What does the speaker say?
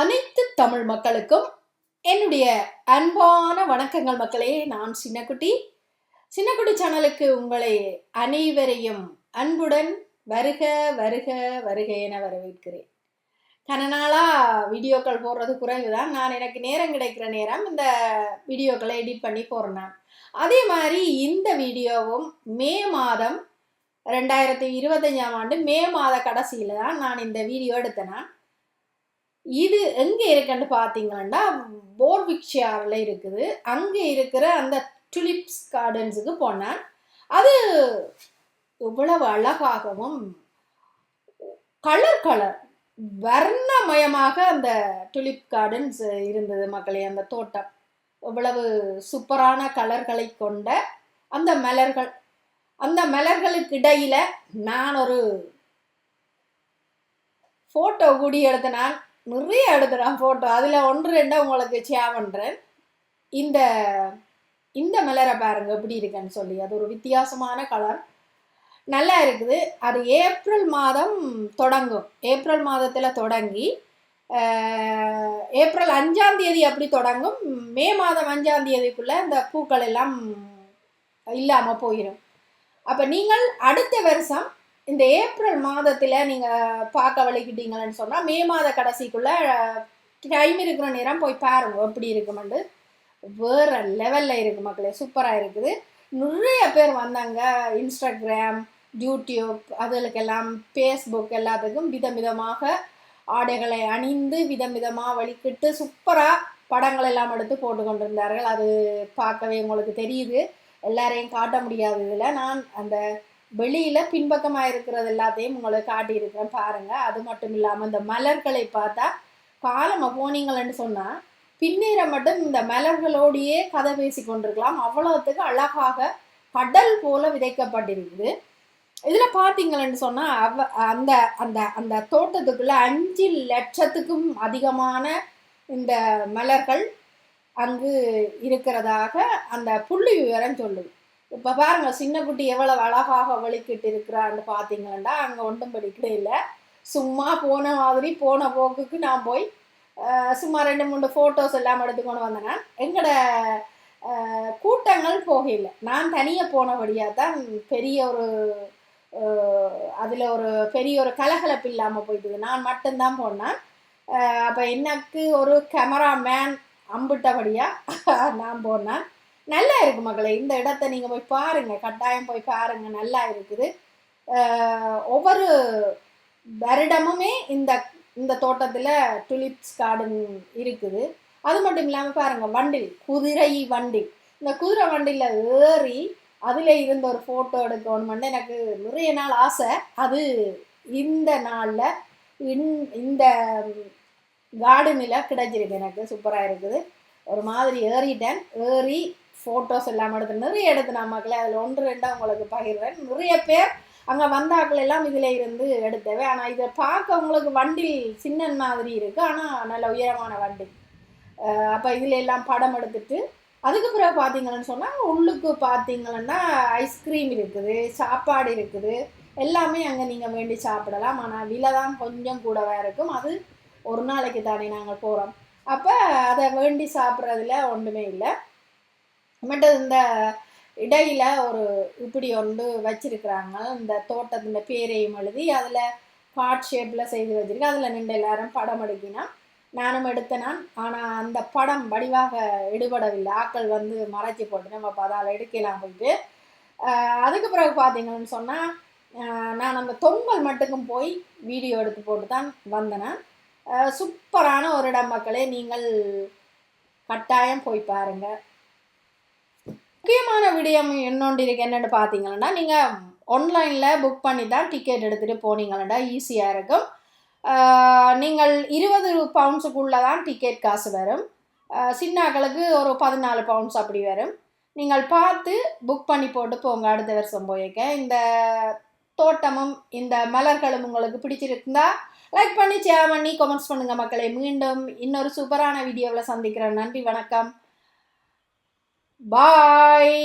அனைத்து தமிழ் மக்களுக்கும் என்னுடைய அன்பான வணக்கங்கள் மக்களே. நான் சின்னக்குட்டி. சின்னக்குட்டி சேனலுக்கு உங்களை அனைவரையும் அன்புடன் வருக வருக வருக என வரவேற்கிறேன். கன நாளாக வீடியோக்கள் போடுறது குறைவு தான் நான் எனக்கு நேரம் கிடைக்கிற நேரம் இந்த வீடியோக்களை எடிட் பண்ணி போடுறேன். அதே மாதிரி இந்த வீடியோவும் மே மாதம் ரெண்டாயிரத்தி இருபத்தஞ்சாம் ஆண்டு மே மாத கடைசியில் தான் நான் இந்த வீடியோ எடுத்தேன். இது எங்கே இருக்குன்னு பார்த்தீங்கன்னா போர்விக்ஷியாரில் இருக்குது. அங்கே இருக்கிற அந்த டுலிப்ஸ் கார்டன்ஸுக்கு போனேன் அது இவ்வளவு அழகாகவும் கலர் கலர் வர்ணமயமாக அந்த டுலிப் கார்டன்ஸ் இருந்தது மக்களே அந்த தோட்டம். இவ்வளவு சூப்பரான கலர்களை கொண்ட அந்த மலர்கள். அந்த மலர்களுக்கு இடையில நான் ஒரு ஃபோட்டோ கூடி எழுதினான் நிறைய எடுத்துறேன் ஃபோட்டோ அதில் ஒன்று ரெண்டை உங்களுக்கு ஷேர் பண்ணுறேன் இந்த இந்த மலரை பாருங்க எப்படி இருக்குன்னு சொல்லி. அது ஒரு வித்தியாசமான கலர் நல்லா இருக்குது. அது ஏப்ரல் மாதம் தொடங்கும். ஏப்ரல் மாதத்தில் தொடங்கி ஏப்ரல் அஞ்சாம் தேதி அப்படி தொடங்கும். மே மாதம் அஞ்சாம் தேதிக்குள்ளே இந்த பூக்கள் எல்லாம் இல்லாமல் போயிடும் அப்போ நீங்கள் அடுத்த வருஷம் இந்த ஏப்ரல் மாதத்தில் நீங்கள் பார்க்க வலிக்கிட்டீங்கன்னு சொன்னால் மே மாத கடைசிக்குள்ளே டைம் இருக்கிற நேரம் போய் பாருங்க எப்படி இருக்குமெண்டு வேறு லெவலில் இருக்குது மக்களே சூப்பராக இருக்குது. நிறைய பேர் வந்தாங்க இன்ஸ்டாகிராம் யூடியூப் அதுகளுக்கெல்லாம் ஃபேஸ்புக் எல்லாத்துக்கும் விதம் விதமாக ஆடைகளை அணிந்து விதம் விதமாக வலிக்கிட்டு சூப்பராக படங்கள் எல்லாம் எடுத்து போட்டு கொண்டிருந்தார்கள். அது பார்க்கவே உங்களுக்கு தெரியுது. எல்லாரையும் காட்ட முடியாது இதில் நான் அந்த வெளியில் பின்பக்கமாக இருக்கிறது எல்லாத்தையும் உங்களுக்கு காட்டியிருக்கிறேன் பாருங்கள் அது மட்டும் இல்லாமல் இந்த மலர்களை பார்த்தா காலமாக போனீங்களன்னு சொன்னால் பின்னீரை மட்டும் இந்த மலர்களோடையே கதை பேசி கொண்டிருக்கலாம். அவ்வளோத்துக்கு அழகாக கடல் போல விதைக்கப்பட்டிருக்குது. இதில் பார்த்தீங்களன்னு சொன்னால் அவ அந்த அந்த அந்த தோட்டத்துக்குள்ளே அஞ்சு லட்சத்துக்கும் அதிகமான இந்த மலர்கள் அங்கு இருக்கிறதாக அந்த புள்ளி விவரம் சொல்லுது. இப்போ பாருங்க சின்ன குட்டி எவ்வளவு அழகாக வலிக்கிட்டு இருக்கிறான்னு பார்த்தீங்கன்னா அங்கே ஒன்றும் படிக்கவே இல்லை. சும்மா போன மாதிரி போன போக்குக்கு நான் போய் சும்மா ரெண்டு மூணு ஃபோட்டோஸ் எல்லாம் எடுத்துக்கொண்டு வந்தேன். எங்களோட கூட்டங்கள் போகல நான் தனியாக போனபடியாக தான் பெரிய ஒரு அதில் ஒரு பெரிய ஒரு கலகலப்பு இல்லாமல் போயிட்டுது. நான் மட்டும்தான் போனேன். அப்போ எனக்கு ஒரு கேமராமேன் அம்பிட்டபடியாக நான் போனேன். நல்லா இருக்கு மகளே இந்த இடத்த நீங்கள் போய் பாருங்கள் கட்டாயம் போய் பாருங்கள் நல்லா இருக்குது. ஒவ்வொரு வருடமுமே இந்த இந்த தோட்டத்தில் டுலிப்ஸ் கார்டன் இருக்குது. அது மட்டும் இல்லாமல் பாருங்கள் வண்டில் குதிரை வண்டில். இந்த குதிரை வண்டியில் ஏறி அதில் இருந்த ஒரு ஃபோட்டோ எடுக்கணும்னு எனக்கு நிறைய நாள் ஆசை. அது இந்த நாளில் இன் இந்த கார்டனில் கிடைச்சிருக்கு எனக்கு. சூப்பராக இருக்குது. ஒரு மாதிரி ஏறிட்டேன். ஏறி ஃபோட்டோஸ் எல்லாம் எடுத்து நிறைய எடுத்து நான் மக்களே அதில் ஒன்று ரெண்டாக உங்களுக்கு பகிர்வேன் நிறைய பேர் அங்கே வந்தாக்கள் எல்லாம் இதில் இருந்து எடுத்தவை. ஆனால் இதை பார்க்க உங்களுக்கு வண்டி சின்ன மாதிரி இருக்குது ஆனால் நல்ல உயரமான வண்டி. அப்போ இதில் எல்லாம் படம் எடுத்துட்டு அதுக்கு பிறகு பார்த்தீங்கன்னு சொன்னால் உள்ளுக்கு பார்த்தீங்கன்னா ஐஸ்கிரீம் இருக்குது சாப்பாடு இருக்குது. எல்லாமே அங்கே நீங்கள் வேண்டி சாப்பிடலாம். ஆனால் விலை தான் கொஞ்சம் கூடவே இருக்கும். அது ஒரு நாளைக்கு தானே நாங்கள் போகிறோம் அப்போ அதை வேண்டி சாப்பிட்றதுல ஒன்றுமே இல்லை. மட்டும் இந்த இடையில ஒரு இப்படி ஒன்று வச்சிருக்கிறாங்க. இந்த தோட்டத்தின் பேரையும் எழுதி அதில் ஹார்ட் ஷேப்பில் செய்து வச்சிருக்கு. அதில் நின்று எல்லாரும் படம் எடுக்கினா நானும் எடுத்தனான் ஆனால் அந்த படம் வடிவாக எடுபடவில்லை. ஆக்கள் வந்து மறைச்சி போட்டு நம்ம பதால் எடுக்கலாம் போயிட்டு. அதுக்கு பிறகு பார்த்தீங்கன்னு சொன்னால் நான் அந்த தொங்கல் மட்டுக்கும் போய் வீடியோ எடுத்து போட்டு தான் வந்தேனேன் சூப்பரான ஒரு இடம் மக்களே நீங்கள் கட்டாயம் போய் பாருங்கள் முக்கியமான விடயம் இன்னொன்று என்னென்னு பார்த்தீங்கன்னா நீங்கள் ஆன்லைனில் புக் பண்ணி தான் டிக்கெட் எடுத்துகிட்டு போனீங்கன்னா ஈஸியாக இருக்கும். நீங்கள் இருபது பவுண்ட்ஸுக்குள்ளே தான் டிக்கெட் காசு வரும். சின்னாக்களுக்கு ஒரு பதினாலு பவுண்ட்ஸ் அப்படி வரும். நீங்கள் பார்த்து புக் பண்ணி போட்டு போங்க அடுத்த வருஷம் போயிருக்க இந்த தோட்டமும் இந்த மலர்களும் உங்களுக்கு பிடிச்சிருந்தா லைக் பண்ணி ஷேர் பண்ணி கமெண்ட்ஸ் பண்ணுங்கள் மக்களை. மீண்டும் இன்னொரு சூப்பரான வீடியோவில் சந்திக்கிறேன். நன்றி வணக்கம். பாய்